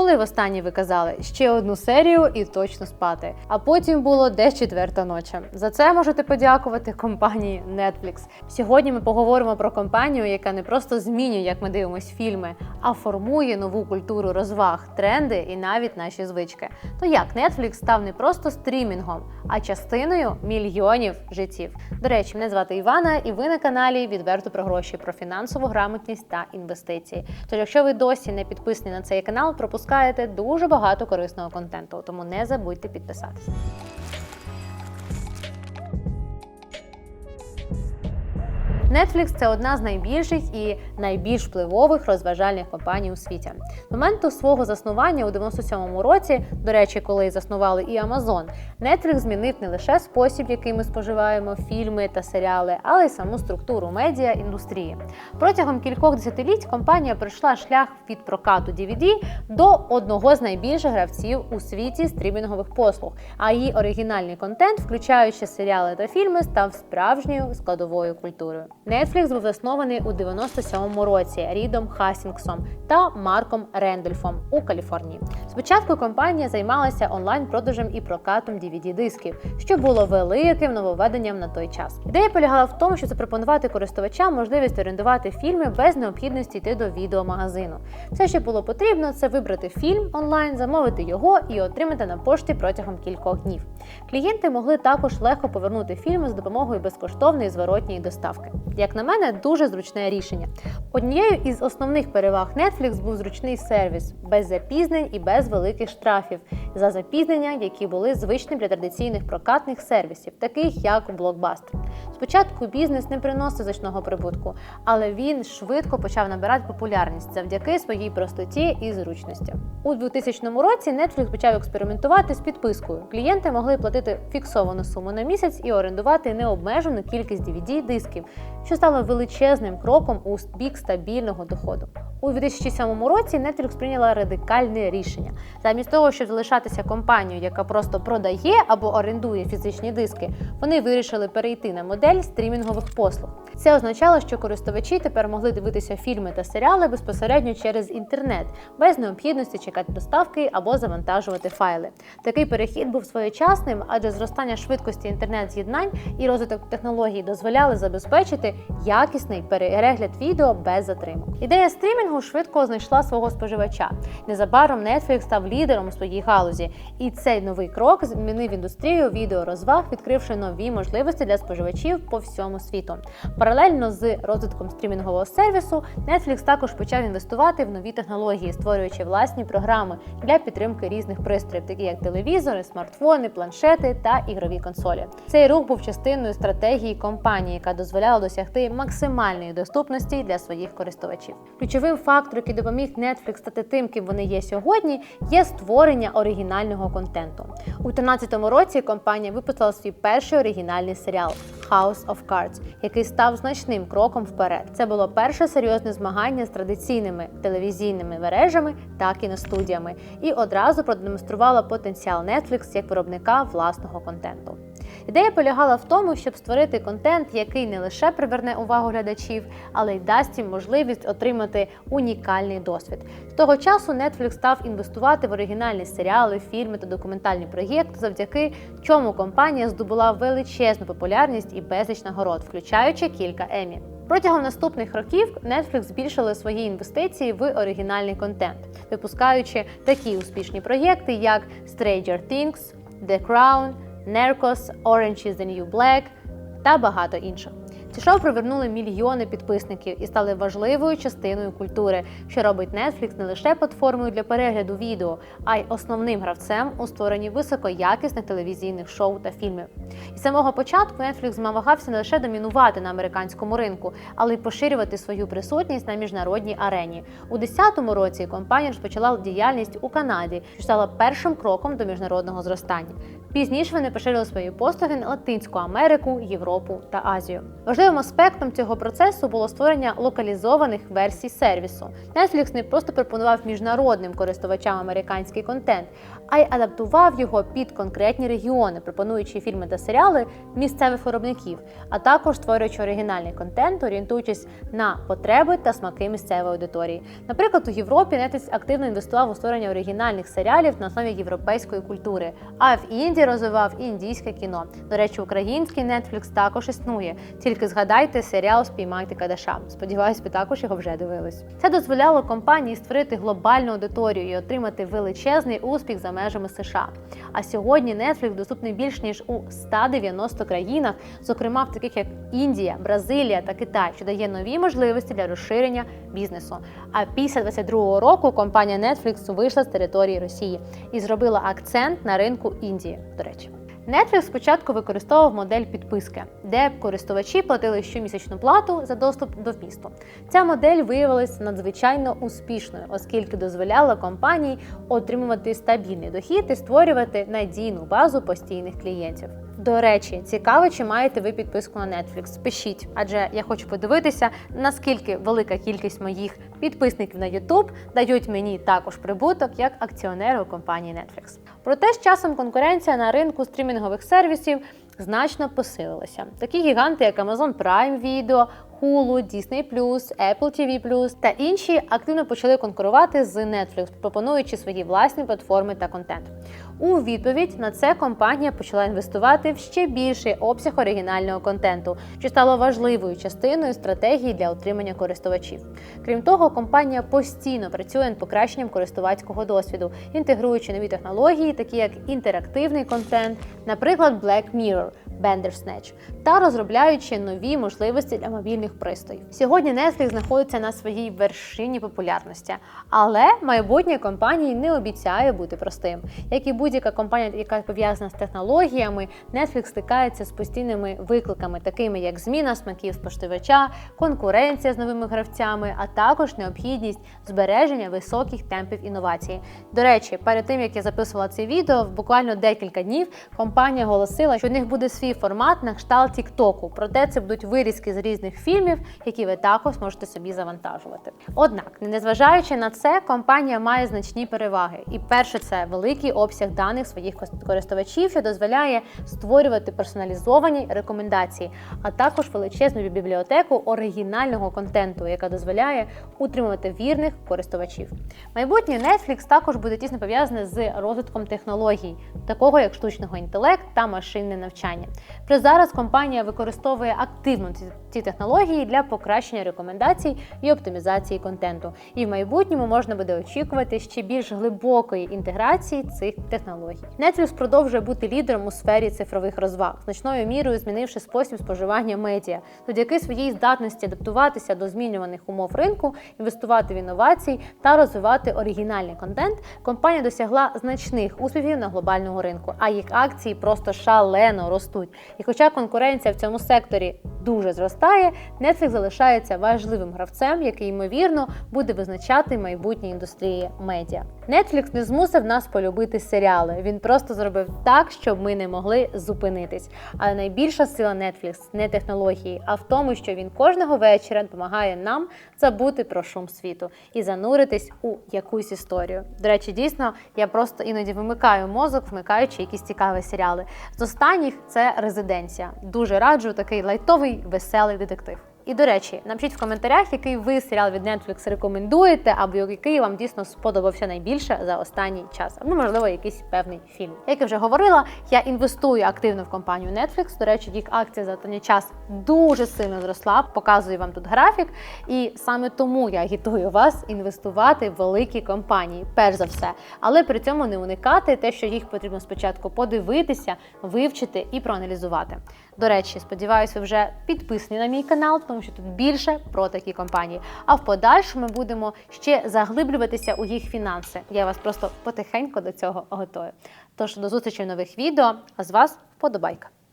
Коли востаннє ви казали ще одну серію і точно спати. А потім було десь четверта ночі. За це можете подякувати компанії Netflix. Сьогодні ми поговоримо про компанію, яка не просто змінює, як ми дивимося фільми, а формує нову культуру розваг, тренди і навіть наші звички. То як Netflix став не просто стрімінгом, а частиною мільйонів життів. До речі, мене звати Івана, і ви на каналі відверто про гроші, про фінансову грамотність та інвестиції. Тож, якщо ви досі не підписані на цей канал, пропускаєте дуже багато корисного контенту, тому не забудьте підписатися. Netflix – це одна з найбільших і найбільш впливових розважальних компаній у світі. Моменту свого заснування у 97-му році, до речі, коли заснували і Amazon, Netflix змінив не лише спосіб, який ми споживаємо фільми та серіали, але й саму структуру медіа індустрії. Протягом кількох десятиліть компанія пройшла шлях від прокату DVD до одного з найбільших гравців у світі стрімінгових послуг. А її оригінальний контент, включаючи серіали та фільми, став справжньою складовою культурою. Netflix був заснований у 97-му році Рідом Хастінгсом та Марком Рендольфом у Каліфорнії. Спочатку компанія займалася онлайн-продажем і прокатом DVD-дисків, що було великим нововведенням на той час. Ідея полягала в тому, щоб запропонувати користувачам можливість орендувати фільми без необхідності йти до відеомагазину. Все, що було потрібно, це вибрати фільм онлайн, замовити його і отримати на пошті протягом кількох днів. Клієнти могли також легко повернути фільми з допомогою безкоштовної зворотньої доставки. Як на мене, дуже зручне рішення. Однією із основних переваг Netflix був зручний сервіс без запізнень і без великих штрафів за запізнення, які були звичним для традиційних прокатних сервісів, таких як Blockbuster. Спочатку бізнес не приносив значного прибутку, але він швидко почав набирати популярність завдяки своїй простоті і зручності. У 2000 році Netflix почав експериментувати з підпискою. Клієнти могли платити фіксовану суму на місяць і орендувати необмежену кількість DVD-дисків, що стало величезним кроком у бік стабільного доходу. У 2007 році Netflix прийняла радикальне рішення. Замість того, щоб залишатися компанією, яка просто продає або орендує фізичні диски, вони вирішили перейти на модель стрімінгових послуг. Це означало, що користувачі тепер могли дивитися фільми та серіали безпосередньо через інтернет, без необхідності чекати доставки або завантажувати файли. Такий перехід був своєчасним, адже зростання швидкості інтернет-з'єднань і розвиток технологій дозволяли забезпечити якісний перегляд відео без затримок. Ідея стрімінгу швидко знайшла свого споживача. Незабаром Netflix став лідером у своїй галузі, і цей новий крок змінив індустрію відеорозваг, відкривши нові можливості для споживачів по всьому світу. Паралельно з розвитком стрімінгового сервісу, Netflix також почав інвестувати в нові технології, створюючи власні програми для підтримки різних пристроїв, такі як телевізори, смартфони, планшети та ігрові консолі. Цей рух був частиною стратегії компанії, яка дозволяла досягти максимальної доступності для своїх користувачів. Ключовим фактором, який допоміг Netflix стати тим, ким вони є сьогодні, є створення оригінального контенту. У 2013 році компанія випустила свій перший оригінальний серіал House of Cards, який став значним кроком вперед. Це було перше серйозне змагання з традиційними телевізійними мережами та кіностудіями, і одразу продемонструвало потенціал Netflix як виробника власного контенту. Ідея полягала в тому, щоб створити контент, який не лише приверне увагу глядачів, але й дасть їм можливість отримати унікальний досвід. З того часу Netflix став інвестувати в оригінальні серіали, фільми та документальні проєкти, завдяки чому компанія здобула величезну популярність і безліч нагород, включаючи кілька емі. Протягом наступних років Netflix збільшили свої інвестиції в оригінальний контент, випускаючи такі успішні проєкти, як Stranger Things, The Crown, Narcos, Orange is the New Black та багато інших. Ці шоу привернули мільйони підписників і стали важливою частиною культури, що робить Netflix не лише платформою для перегляду відео, а й основним гравцем у створенні високоякісних телевізійних шоу та фільмів. І з самого початку Netflix намагався не лише домінувати на американському ринку, але й поширювати свою присутність на міжнародній арені. У 2010 році компанія розпочала діяльність у Канаді, що стала першим кроком до міжнародного зростання. Пізніше вони поширили свої послуги на Латинську Америку, Європу та Азію. Важливим аспектом цього процесу було створення локалізованих версій сервісу. Netflix не просто пропонував міжнародним користувачам американський контент, а й адаптував його під конкретні регіони, пропонуючи фільми та серіали місцевих виробників, а також створюючи оригінальний контент, орієнтуючись на потреби та смаки місцевої аудиторії. Наприклад, у Європі Netflix активно інвестував у створення оригінальних серіалів на основі європейської культури, а в Індії розвивав індійське кіно. До речі, український Netflix також існує. Тільки згадайте серіал Спіймайте Кадаша. Сподіваюсь, ви також його вже дивились. Це дозволяло компанії створити глобальну аудиторію і отримати величезний успіх за межами США. А сьогодні Netflix доступний більш ніж у 190 країнах, зокрема в таких як Індія, Бразилія та Китай, що дає нові можливості для розширення бізнесу. А після 22-го року компанія Netflix вийшла з території Росії і зробила акцент на ринку Індії. До речі. Netflix спочатку використовував модель підписки, де користувачі платили щомісячну плату за доступ до вмісту. Ця модель виявилася надзвичайно успішною, оскільки дозволяла компанії отримувати стабільний дохід і створювати надійну базу постійних клієнтів. До речі, цікаво, чи маєте ви підписку на Netflix? Пишіть, адже я хочу подивитися, наскільки велика кількість моїх підписників на YouTube дають мені також прибуток як акціонеру компанії Netflix. Проте з часом конкуренція на ринку стрімінгових сервісів значно посилилася. Такі гіганти, як Amazon Prime Video, Hulu, Disney+, Apple TV+, та інші активно почали конкурувати з Netflix, пропонуючи свої власні платформи та контент. У відповідь на це компанія почала інвестувати в ще більший обсяг оригінального контенту, що стало важливою частиною стратегії для отримання користувачів. Крім того, компанія постійно працює над покращенням користувацького досвіду, інтегруючи нові технології, такі як інтерактивний контент, наприклад, Black Mirror, Bandersnatch, та розробляючи нові можливості для мобільних пристроїв. Сьогодні Netflix знаходиться на своїй вершині популярності, але майбутнє компанії не обіцяє бути простим. Як і будь-яка компанія, яка пов'язана з технологіями, Netflix стикається з постійними викликами, такими як зміна смаків споживача, конкуренція з новими гравцями, а також необхідність збереження високих темпів інновації. До речі, перед тим як я записувала це відео, буквально декілька днів компанія оголосила, що в них буде свій формат на кшталт Тіктоку. Проте це будуть вирізки з різних фільмів, які ви також можете собі завантажувати. Однак, незважаючи на це, компанія має значні переваги. І перше, це великий обсяг даних своїх користувачів, що дозволяє створювати персоналізовані рекомендації, а також величезну бібліотеку оригінального контенту, яка дозволяє утримувати вірних користувачів. Майбутнє Netflix також буде тісно пов'язане з розвитком технологій, такого як штучного інтелекту та машинне навчання. При зараз компанія використовує активно ці, технології для покращення рекомендацій і оптимізації контенту. І в майбутньому можна буде очікувати ще більш глибокої інтеграції цих технологій. Netflix продовжує бути лідером у сфері цифрових розваг, значною мірою змінивши спосіб споживання медіа, завдяки своїй здатності адаптуватися до змінюваних умов ринку, інвестувати в інновації та розвивати оригінальний контент. Компанія досягла значних успіхів на глобальному ринку, а їх акції просто шалено ростуть. І хоча конкуренція в цьому секторі дуже зростає, Netflix залишається важливим гравцем, який ймовірно буде визначати майбутнє індустрії медіа. Netflix не змусив нас полюбити серіали. Він просто зробив так, щоб ми не могли зупинитись. Але найбільша сила Netflix не технології, а в тому, що він кожного вечора допомагає нам забути про шум світу і зануритись у якусь історію. До речі, дійсно, я просто іноді вимикаю мозок, вмикаючи якісь цікаві серіали. З останніх це резиденція. Дуже раджу такий лайтовий, веселий детектив. І до речі, напишіть в коментарях, який ви серіал від Netflix рекомендуєте, або який вам дійсно сподобався найбільше за останній час, або можливо якийсь певний фільм. Як я вже говорила, я інвестую активно в компанію Netflix. До речі, їх акція за останній час дуже сильно зросла. Показую вам тут графік, і саме тому я агітую вас інвестувати в великі компанії, перш за все, але при цьому не уникати те, що їх потрібно спочатку подивитися, вивчити і проаналізувати. До речі, сподіваюся, ви вже підписані на мій канал, тому що тут більше про такі компанії. А в подальшому ми будемо ще заглиблюватися у їх фінанси. Я вас просто потихеньку до цього готую. Тож до зустрічі в нових відео, а з вас вподобайка.